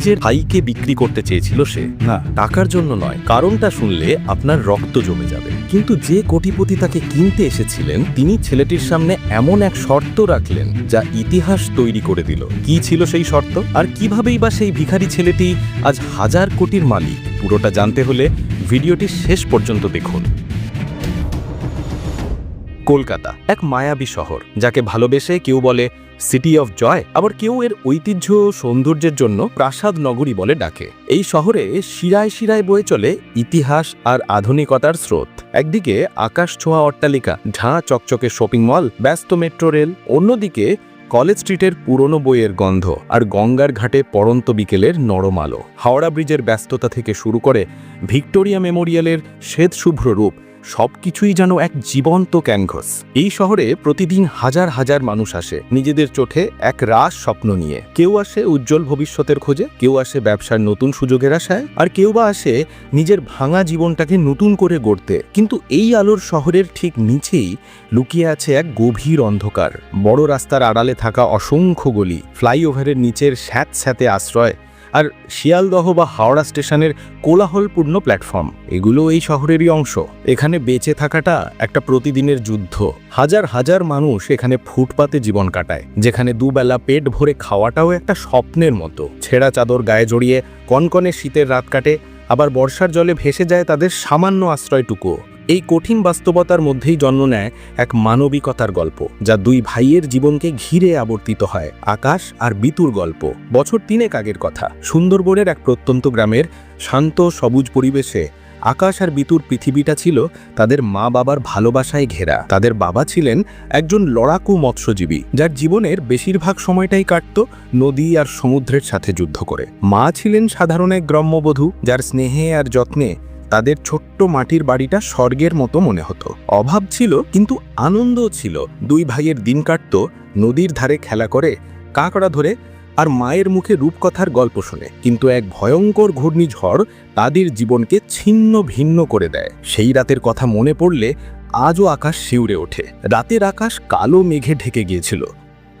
নিজের ভাইকে বিক্রি করতে চেয়েছিল সে। না। টাকার জন্য নয় কারণটা শুনলে আপনার রক্ত জমে যাবে। কিন্তু যে কোটিপতি তাকে কিনতে এসেছিলেন তিনি ছেলেটির সামনে এমন এক শর্ত রাখলেন যা ইতিহাস তৈরি করে দিল। কি ছিল সেই শর্ত? আর কিভাবেই বা সেই ভিখারি ছেলেটি আজ হাজার কোটির মালিক? পুরোটা জানতে হলে ভিডিওটি শেষ পর্যন্ত দেখুন। কলকাতা, এক মায়াবী শহর, যাকে ভালোবেসে কেউ বলে সিটি অফ জয় আবার কেউ এর ঐতিহ্য সৌন্দর্যের জন্য প্রাসাদ নগরী বলে ডাকে। এই শহরে শিরায় শিরায় বয়ে চলে ইতিহাস আর আধুনিকতার স্রোত। একদিকে আকাশ ছোঁয়া অট্টালিকা, ঝাঁ চকচকে শপিং মল, ব্যস্ত মেট্রো রেল, অন্যদিকে কলেজ স্ট্রিটের পুরনো বইয়ের গন্ধ আর গঙ্গার ঘাটে পড়ন্ত বিকেলের নরম আলো। হাওড়া ব্রিজের ব্যস্ততা থেকে শুরু করে ভিক্টোরিয়া মেমোরিয়ালের শ্বেত শুভ্র রূপ সবকিছুই যেন এক জীবন্ত ক্যানভাস। এই শহরে প্রতিদিন হাজার হাজার মানুষ আসে নিজেদের চোখে এক রাস স্বপ্ন নিয়ে। কেউ আসে উজ্জ্বল ভবিষ্যতের খোঁজে, কেউ আসে ব্যবসার নতুন সুযোগের আশায়, আর কেউ বা আসে নিজের ভাঙা জীবনটাকে নতুন করে গড়তে। কিন্তু এই আলোর শহরের ঠিক নিচেই লুকিয়ে আছে এক গভীর অন্ধকার। বড় রাস্তার আড়ালে থাকা অসংখ্য গলি, ফ্লাইওভারের নিচের স্যাঁত স্যাঁতে আশ্রয় আর শিয়ালদহ বা হাওড়া স্টেশনের কোলাহলপূর্ণ প্ল্যাটফর্ম, এগুলো এই শহরেরই অংশ। এখানে বেঁচে থাকাটা একটা প্রতিদিনের যুদ্ধ। হাজার হাজার মানুষ এখানে ফুটপাতে জীবন কাটায়, যেখানে দুবেলা পেট ভরে খাওয়াটাও একটা স্বপ্নের মতো। ছেঁড়া চাদর গায়ে জড়িয়ে কনকনে শীতের রাত কাটে, আবার বর্ষার জলে ভেসে যায় তাদের সামান্য আশ্রয়টুকু এই কঠিন বাস্তবতার মধ্যেই জন্ম নেয় এক মানবিকতার গল্প, যা দুই ভাইয়ের জীবনকে ঘিরে আবর্তিত হয়। আকাশ আর বিতুর গল্প, বছর তিনেক আগের কথা। সুন্দরবনের এক প্রত্যন্ত গ্রামের শান্ত, সবুজ পরিবেশে আকাশ আর বিতুর পৃথিবীটা ছিল তাদের মা বাবার ভালোবাসায় ঘেরা। তাদের বাবা ছিলেন একজন লড়াকু মৎস্যজীবী, যার জীবনের বেশিরভাগ সময়টাই কাটত নদী আর সমুদ্রের সাথে যুদ্ধ করে। মা ছিলেন সাধারণ এক গ্রাম্যবধূ, যার স্নেহে আর যত্নে তাদের ছোট্ট মাটির বাড়িটা স্বর্গের মতো মনে হতো। অভাব ছিল, কিন্তু আনন্দও ছিল। দুই ভাইয়ের দিন কাটত, নদীর ধারে খেলা করে, কাঁকড়া ধরে আর মায়ের মুখে রূপকথার গল্প শুনে। কিন্তু এক ভয়ঙ্কর ঘূর্ণিঝড় তাদের জীবনকে ছিন্ন ভিন্ন করে দেয়। সেই রাতের কথা মনে পড়লে আজও আকাশ শিউরে ওঠে। রাতের আকাশ কালো মেঘে ঢেকে গিয়েছিল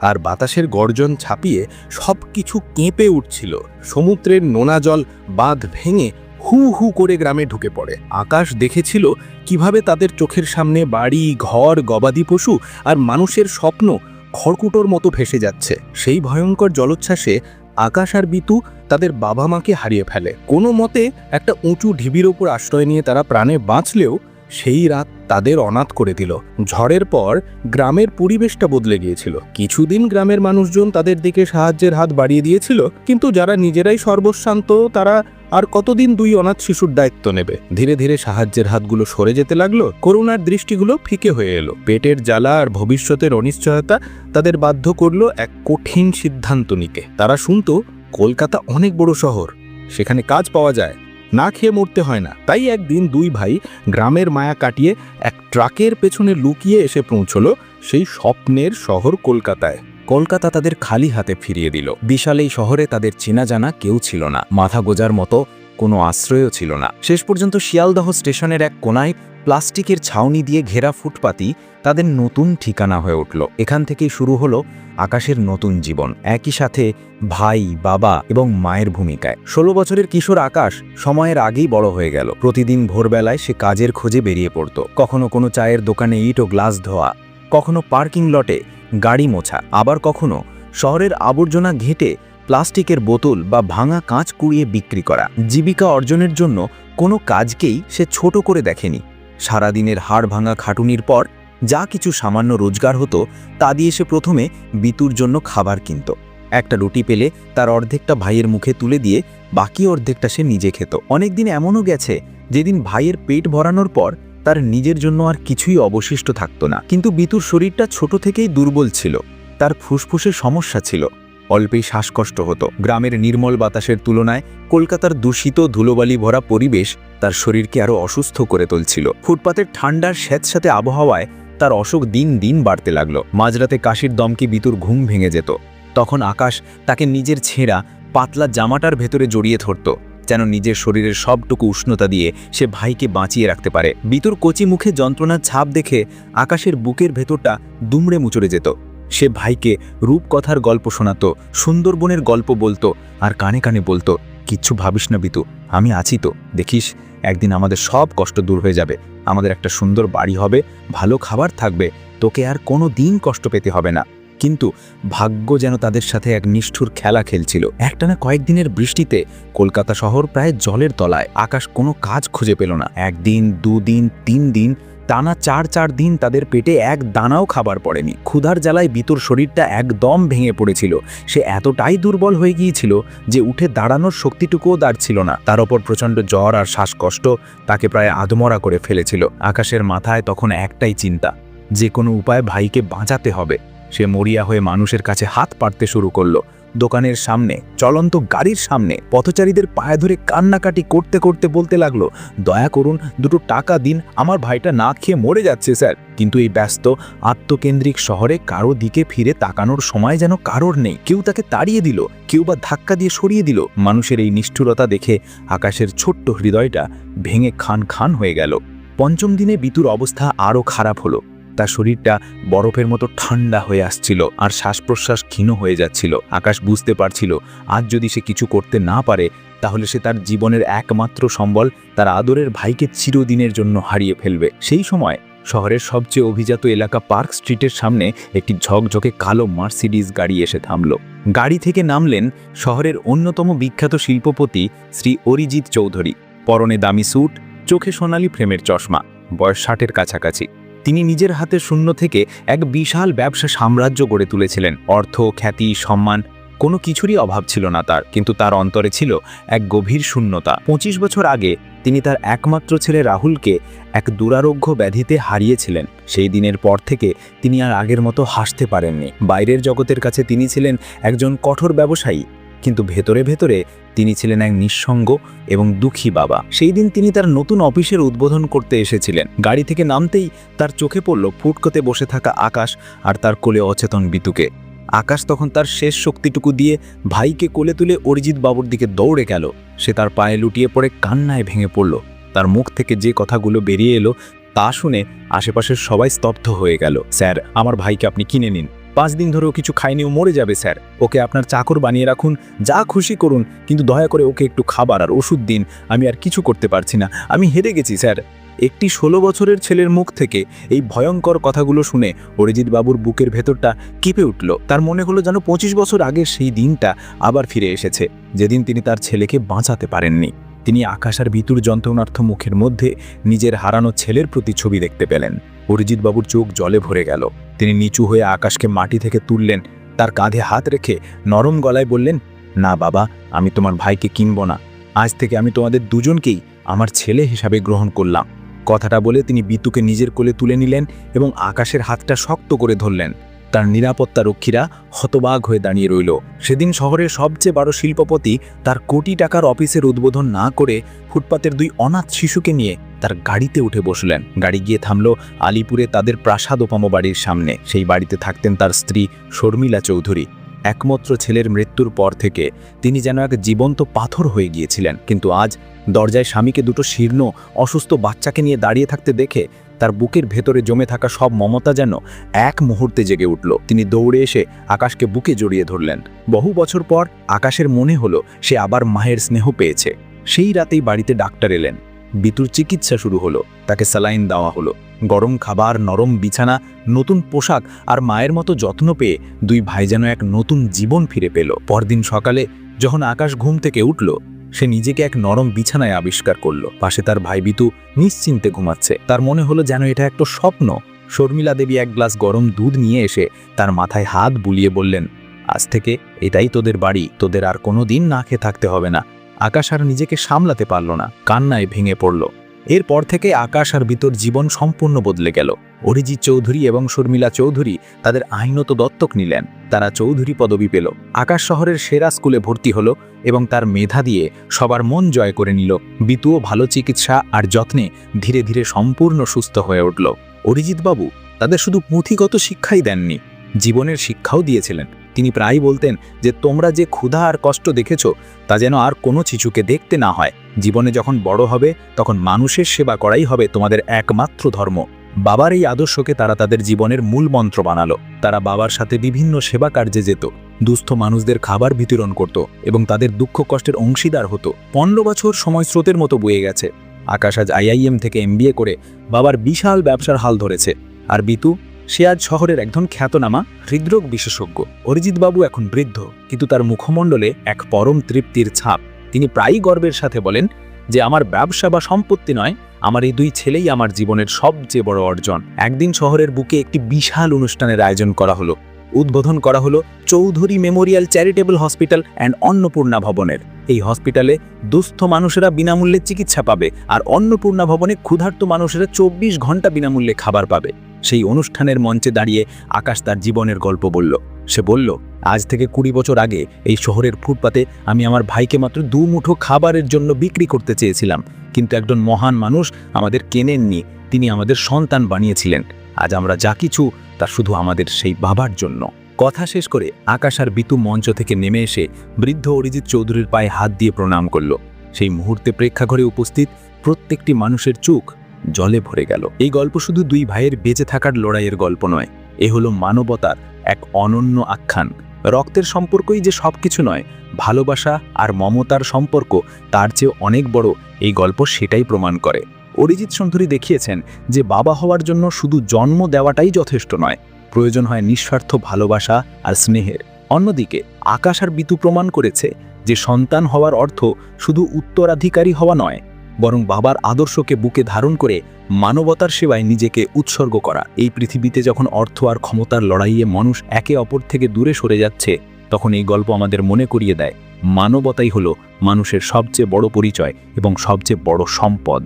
আর বাতাসের গর্জন ছাপিয়ে সব কিছু কেঁপে উঠছিল। সমুদ্রের নোনা জল বাঁধ ভেঙে হু হু করে গ্রামে ঢুকে পড়ে। আকাশ দেখেছিল কীভাবে তাদের চোখের সামনে বাড়ি, ঘর, গবাদি পশু আর মানুষের স্বপ্ন খড়কুটোর মতো ভেসে যাচ্ছে। সেই ভয়ঙ্কর জলোচ্ছ্বাসে আকাশ আর বিতু তাদের বাবা মাকে হারিয়ে ফেলে। কোনো মতে একটা উঁচু ঢিবির ওপর আশ্রয় নিয়ে তারা প্রাণে বাঁচলেও সেই রাত তাদের অনাথ করে দিল। ঝড়ের পর গ্রামের পরিবেশটা বদলে গিয়েছিল। কিছুদিন গ্রামের মানুষজন তাদের দিকে সাহায্যের হাত বাড়িয়ে দিয়েছিল, কিন্তু যারা নিজেরাই সর্বশান্ত তারা আর কতদিন দুই অনাথ শিশুর দায়িত্ব নেবে? ধীরে ধীরে সাহায্যের হাতগুলো সরে যেতে লাগল, করুণার দৃষ্টিগুলো ফিকে হয়ে এলো। পেটের জ্বালা আর ভবিষ্যতের অনিশ্চয়তা তাদের বাধ্য করল এক কঠিন সিদ্ধান্ত নিতে। তারা শুনতো, কলকাতা অনেক বড় শহর, সেখানে কাজ পাওয়া যায়, না খেয়ে মরতে হয় না। তাই একদিন দুই ভাই গ্রামের মায়া কাটিয়ে এক ট্রাকের পেছনে লুকিয়ে এসে পৌঁছলো সেই স্বপ্নের শহর কলকাতায়। কলকাতা তাদের খালি হাতে ফিরিয়ে দিল। বিশাল এই শহরে তাদের চেনা জানা কেউ ছিল না। মাথা গোজার মতো কোনো আশ্রয়ও ছিল না। শেষ পর্যন্ত শিয়ালদহ স্টেশনের এক কোনায় প্লাস্টিকের ছাউনি দিয়ে ঘেরা ফুটপাতি তাদের নতুন ঠিকানা হয়ে উঠল। এখান থেকেই শুরু হলো আকাশের নতুন জীবন। একই সাথে ভাই, বাবা এবং মায়ের ভূমিকায়। ষোলো বছরের কিশোর আকাশ সময়ের আগেই বড় হয়ে গেল। প্রতিদিন ভোরবেলায় সে কাজের খোঁজে বেরিয়ে পড়ত। কখনো কোনো চায়ের দোকানে ইট ও গ্লাস ধোয়া, কখনো পার্কিং লটে গাড়ি মোছা। আবার কখনো শহরের আবর্জনা ঘেঁটে প্লাস্টিকের বোতল বা ভাঙা কাঁচ কুড়িয়ে বিক্রি করা। জীবিকা অর্জনের জন্য কোনো কাজকেই সে ছোট করে দেখেনি। সারাদিনের হাড় ভাঙা খাটুনির পর যা কিছু সামান্য রোজগার হতো, তা দিয়ে সে প্রথমে বিতুর জন্য খাবার কিনত। একটা রুটি পেলে তার অর্ধেকটা ভাইয়ের মুখে তুলে দিয়ে বাকি অর্ধেকটা সে নিজে খেত। অনেকদিন এমনও গেছে, যেদিন ভাইয়ের পেট ভরানোর পর তার নিজের জন্য আর কিছুই অবশিষ্ট থাকত না। কিন্তু বিতুর শরীরটা ছোট থেকেই দুর্বল ছিল। তার ফুসফুসে সমস্যা ছিল। অল্পেই শ্বাসকষ্ট হতো। গ্রামের নির্মল বাতাসের তুলনায় কলকাতার দূষিত ধুলোবালি ভরা পরিবেশ তার শরীরকে আরও অসুস্থ করে তুলছিল। ফুটপাতের ঠান্ডার স্যাঁতস্যাঁতে আবহাওয়ায় তার অসুখ দিন দিন বাড়তে লাগল। মাঝরাতে কাশির দমকে বিতুর ঘুম ভেঙে যেত। তখন আকাশ তাকে নিজের ছেঁড়া, পাতলা জামাটার ভেতরে জড়িয়ে ধরত। যেন নিজের শরীরের সবটুকু উষ্ণতা দিয়ে সে ভাইকে বাঁচিয়ে রাখতে পারে। বিতুর কচি মুখে যন্ত্রণার ছাপ দেখে আকাশের বুকের ভেতরটা দুমড়ে মুচড়ে যেত। সে ভাইকে রূপকথার গল্প শোনাতো, সুন্দরবনের গল্প বলতো আর কানে কানে বলতো, কিচ্ছু ভাবিস না বিতু, আমি আছি তো, দেখিস, একদিন আমাদের সব কষ্ট দূর হয়ে যাবে, আমাদের একটা সুন্দর বাড়ি হবে, ভালো খাবার থাকবে, তোকে আর কোনো দিন কষ্ট পেতে হবে না। কিন্তু ভাগ্য যেন তাদের সাথে এক নিষ্ঠুর খেলা খেলছিল। একটানা কয়েকদিনের বৃষ্টিতে কলকাতা শহর প্রায় জলের তলায়। আকাশ কোনো কাজ খুঁজে পেল না। একদিন, দুদিন তিন দিন টানা চার চার দিন তাদের পেটে এক দানাও খাবার পড়েনি। ক্ষুধার জ্বালায় বিতুর শরীরটা একদম ভেঙে পড়েছিল। সে এতটাই দুর্বল হয়ে গিয়েছিল যে উঠে দাঁড়ানোর শক্তিটুকুও দাঁড়ছিল না। তার ওপর প্রচণ্ড জ্বর আর শ্বাসকষ্ট তাকে প্রায় আধমরা করে ফেলেছিল। আকাশের মাথায় তখন একটাই চিন্তা, যে কোনো উপায় ভাইকে বাঁচাতে হবে। সে মরিয়া হয়ে মানুষের কাছে হাত পাড়তে শুরু করল। দোকানের সামনে, চলন্ত গাড়ির সামনে, পথচারীদের পায়ে ধরে কান্নাকাটি করতে করতে বলতে লাগল, দয়া করুন, দুটো টাকা দিন, আমার ভাইটা না খেয়ে মরে যাচ্ছে, স্যার। কিন্তু এই ব্যস্ত, আত্মকেন্দ্রিক শহরে কারও দিকে ফিরে তাকানোর সময় যেন কারোর নেই। কেউ তাকে তাড়িয়ে দিল, কেউ বা ধাক্কা দিয়ে সরিয়ে দিল। মানুষের এই নিষ্ঠুরতা দেখে আকাশের ছোট্ট হৃদয়টা ভেঙে খান খান হয়ে গেল। পঞ্চম দিনে বিতুর অবস্থা আরও খারাপ হলো। তার শরীরটা বরফের মতো ঠান্ডা হয়ে আসছিল আর শ্বাস প্রশ্বাস ক্ষীণ হয়ে যাচ্ছিল। আকাশ বুঝতে পারছিল, আজ যদি সে কিছু করতে না পারে, তাহলে সে তার জীবনের একমাত্র সম্বল তার আদরের ভাইকে চিরদিনের জন্য হারিয়ে ফেলবে। সেই সময় শহরের সবচেয়ে অভিজাত এলাকা পার্ক স্ট্রিটের সামনে একটি ঝকঝকে কালো মার্সিডিজ গাড়ি এসে থামল। গাড়ি থেকে নামলেন শহরের অন্যতম বিখ্যাত শিল্পপতি শ্রী অরিজিৎ চৌধুরী। পরনে দামি স্যুট, চোখে সোনালি ফ্রেমের চশমা, বয়স ষাটের কাছাকাছি। তিনি নিজের হাতে শূন্য থেকে এক বিশাল ব্যবসা সাম্রাজ্য গড়ে তুলেছিলেন। অর্থ, খ্যাতি, সম্মান, কোনো কিছুরই অভাব ছিল না তার, কিন্তু তার অন্তরে ছিল এক গভীর শূন্যতা। পঁচিশ বছর আগে তিনি তার একমাত্র ছেলে রাহুলকে এক দুরারোগ্য ব্যাধিতে হারিয়েছিলেন। সেই দিনের পর থেকে তিনি আর আগের মতো হাসতে পারেননি। বাইরের জগতের কাছে তিনি ছিলেন একজন কঠোর ব্যবসায়ী। কিন্তু ভেতরে ভেতরে তিনি ছিলেন এক নিঃসঙ্গ এবং দুঃখী বাবা। সেই দিন তিনি তার নতুন অফিসের উদ্বোধন করতে এসেছিলেন। গাড়ি থেকে নামতেই তার চোখে পড়ল ফুটকোতে বসে থাকা আকাশ আর তার কোলে অচেতন বিতুকে। আকাশ তখন তার শেষ শক্তিটুকু দিয়ে ভাইকে কোলে তুলে অরিজিৎ বাবুর দিকে দৌড়ে গেল। সে তার পায়ে লুটিয়ে পড়ে কান্নায় ভেঙে পড়ল। তার মুখ থেকে যে কথাগুলো বেরিয়ে এলো তা শুনে আশেপাশের সবাই স্তব্ধ হয়ে গেল। স্যার, আমার ভাইকে আপনি কিনে নিন। পাঁচ দিন ধরে ও কিছু খায়নি, ও মরে যাবে, স্যার। ওকে আপনার চাকর বানিয়ে রাখুন, যা খুশি করুন, কিন্তু দয়া করে ওকে একটু খাবার আর ওষুধ দিন, আমি আর কিছু করতে পারছি না। আমি হেরে গেছি, স্যার। একটি ষোলো বছরের ছেলের মুখ থেকে এই ভয়ঙ্কর কথাগুলো শুনে অরিজিৎ বাবুর বুকের ভেতরটা কেঁপে উঠল। তার মনে হলো যেন পঁচিশ বছর আগের সেই দিনটা আবার ফিরে এসেছে। যেদিন তিনি তার ছেলেকে বাঁচাতে পারেননি, তিনি আকাশ আর বিতুর যন্ত্রণার্থ মুখের মধ্যে নিজের হারানো ছেলের প্রতি ছবি দেখতে পেলেন। অরিজিৎ বাবুর চোখ জলে ভরে গেল। তিনি নিচু হয়ে আকাশকে মাটি থেকে তুললেন, তার কাঁধে হাত রেখে নরম গলায় বললেন, না বাবা, আমি তোমার ভাইকে কিনব না। আজ থেকে আমি তোমাদের দুজনকেই আমার ছেলে হিসাবে গ্রহণ করলাম। কথাটা বলে তিনি বিতুকে নিজের কোলে তুলে নিলেন এবং আকাশের হাতটা শক্ত করে ধরলেন। তার নিরাপত্তা রক্ষীরা হতবাগ হয়ে দাঁড়িয়ে রইল। সেদিন শহরের সবচেয়ে বড় শিল্পপতি তার কোটি টাকার অফিসের উদ্বোধন না করে ফুটপাতের দুই অনাথ শিশুকে নিয়ে তার গাড়িতে উঠে বসলেন। গাড়ি গিয়ে থামল আলিপুরে তাদের প্রাসাদোপম বাড়ির সামনে। সেই বাড়িতে থাকতেন তার স্ত্রী শর্মিলা চৌধুরী। একমাত্র ছেলের মৃত্যুর পর থেকে তিনি যেন এক জীবন্ত পাথর হয়ে গিয়েছিলেন। কিন্তু আজ দরজায় স্বামীকে দুটো শীর্ণ, অসুস্থ বাচ্চাকে নিয়ে দাঁড়িয়ে থাকতে দেখে তার বুকের ভেতরে জমে থাকা সব মমতা যেন এক মুহূর্তে জেগে উঠল। তিনি দৌড়ে এসে আকাশকে বুকে জড়িয়ে ধরলেন। বহু বছর পর আকাশের মনে হলো সে আবার মায়ের স্নেহ পেয়েছে। সেই রাতেই বাড়িতে ডাক্তার এলেন। বিতুর চিকিৎসা শুরু হলো। তাকে স্যালাইন দেওয়া হলো। গরম খাবার, নরম বিছানা, নতুন পোশাক আর মায়ের মতো যত্ন পেয়ে দুই ভাই যেন এক নতুন জীবন ফিরে পেল। পরদিন সকালে যখন আকাশ ঘুম থেকে উঠল, সে নিজেকে এক নরম বিছানায় আবিষ্কার করল। পাশে তার ভাই বিতু নিশ্চিন্তে ঘুমাচ্ছে। তার মনে হলো যেন এটা একটা স্বপ্ন। শর্মিলা দেবী এক গ্লাস গরম দুধ নিয়ে এসে তার মাথায় হাত বুলিয়ে বললেন, আজ থেকে এটাই তোদের বাড়ি। তোদের আর কোনো দিন না খেয়ে থাকতে হবে না। আকাশ আর নিজেকে সামলাতে পারল না। কান্নায় ভেঙে পড়ল। এরপর থেকে আকাশ আর বিতর জীবন সম্পূর্ণ বদলে গেল। অরিজিৎ চৌধুরী এবং শর্মিলা চৌধুরী তাদের আইনত দত্তক নিলেন। তারা চৌধুরী পদবি পেল। আকাশ শহরের সেরা স্কুলে ভর্তি হলো এবং তার মেধা দিয়ে সবার মন জয় করে নিল। বিতুও ভালো চিকিৎসা আর যত্নে ধীরে ধীরে সম্পূর্ণ সুস্থ হয়ে উঠল। অরিজিৎ বাবু তাদের শুধু পুঁথিগত শিক্ষাই দেননি, জীবনের শিক্ষাও দিয়েছিলেন। তিনি প্রায় বলতেন যে, তোমরা যে ক্ষুধা আর কষ্ট দেখেছ, তা যেন আর কোনো শিশুকে দেখতে না হয়। জীবনে যখন বড় হবে, তখন মানুষের সেবা করাই হবে তোমাদের একমাত্র ধর্ম। বাবার এই আদর্শকে তারা তাদের জীবনের মূল মন্ত্র বানালো। তারা বাবার সাথে বিভিন্ন সেবা কার্যে যেত। দুস্থ মানুষদের খাবার বিতরণ করত এবং তাদের দুঃখ কষ্টের অংশীদার হতো। পনেরো বছর সময় স্রোতের মতো বয়ে গেছে। আকাশ আজ আইআইএম থেকে এমবিএ করে বাবার বিশাল ব্যবসার হাল ধরেছে। আর বিতু সে আজ শহরের একজন খ্যাতনামা হৃদরোগ বিশেষজ্ঞ। অরিজিৎ বাবু এখন বৃদ্ধ, কিন্তু তার মুখমণ্ডলে এক পরম তৃপ্তির ছাপ। তিনি প্রায়ই গর্বের সাথে বলেন যে, আমার ব্যবসা বা সম্পত্তি নয়, আমার এই দুই ছেলেই আমার জীবনের সবচেয়ে বড় অর্জন। একদিন শহরের বুকে একটি বিশাল অনুষ্ঠানের আয়োজন করা হলো। উদ্বোধন করা হলো Chowdhury memorial charitable hospital and Annapurna ভবনের। এই হসপিটালে দুস্থ মানুষেরা বিনামূল্যে চিকিৎসা পাবে আর অন্নপূর্ণা ভবনে ক্ষুধার্ত মানুষেরা চব্বিশ ঘণ্টা বিনামূল্যে খাবার পাবে। সেই অনুষ্ঠানের মঞ্চে দাঁড়িয়ে আকাশ তার জীবনের গল্প বলল। সে বলল, আজ থেকে কুড়ি বছর আগে এই শহরের ফুটপাতে আমি আমার ভাইকে মাত্র দু মুঠো খাবারের জন্য বিক্রি করতে চেয়েছিলাম। কিন্তু একজন মহান মানুষ আমাদের কেনেননি, তিনি আমাদের সন্তান বানিয়েছিলেন। আজ আমরা যা কিছু, তা শুধু আমাদের সেই বাবার জন্য। কথা শেষ করে আকাশ আর বিতু মঞ্চ থেকে নেমে এসে বৃদ্ধ অরিজিৎ চৌধুরীর পায়ে হাত দিয়ে প্রণাম করল। সেই মুহূর্তে প্রেক্ষাঘরে উপস্থিত প্রত্যেকটি মানুষের চোখ জলে ভরে গেল। এই গল্প শুধু দুই ভাইয়ের বেঁচে থাকার লড়াইয়ের গল্প নয়, এ হলো মানবতার এক অনন্য আখ্যান। রক্তের সম্পর্কই যে সবকিছু নয়, ভালোবাসা আর মমতার সম্পর্ক তার চেয়ে অনেক বড় এই গল্প সেটাই প্রমাণ করে। অরিজিৎ চৌধুরী দেখিয়েছেন যে বাবা হওয়ার জন্য শুধু জন্ম দেওয়াটাই যথেষ্ট নয়, প্রয়োজন হয় নিঃস্বার্থ ভালোবাসা আর স্নেহের। অন্যদিকে আকাশ আর বিতু প্রমাণ করেছে যে সন্তান হওয়ার অর্থ শুধু উত্তরাধিকারী হওয়া নয় বরং বাবার আদর্শকে বুকে ধারণ করে মানবতার সেবায় নিজেকে উৎসর্গ করা। এই পৃথিবীতে যখন অর্থ আর ক্ষমতার লড়াইয়ে মানুষ একে অপর থেকে দূরে সরে যাচ্ছে, তখন এই গল্প আমাদের মনে করিয়ে দেয়। মানবতাই হলো মানুষের সবচেয়ে বড় পরিচয় এবং সবচেয়ে বড় সম্পদ।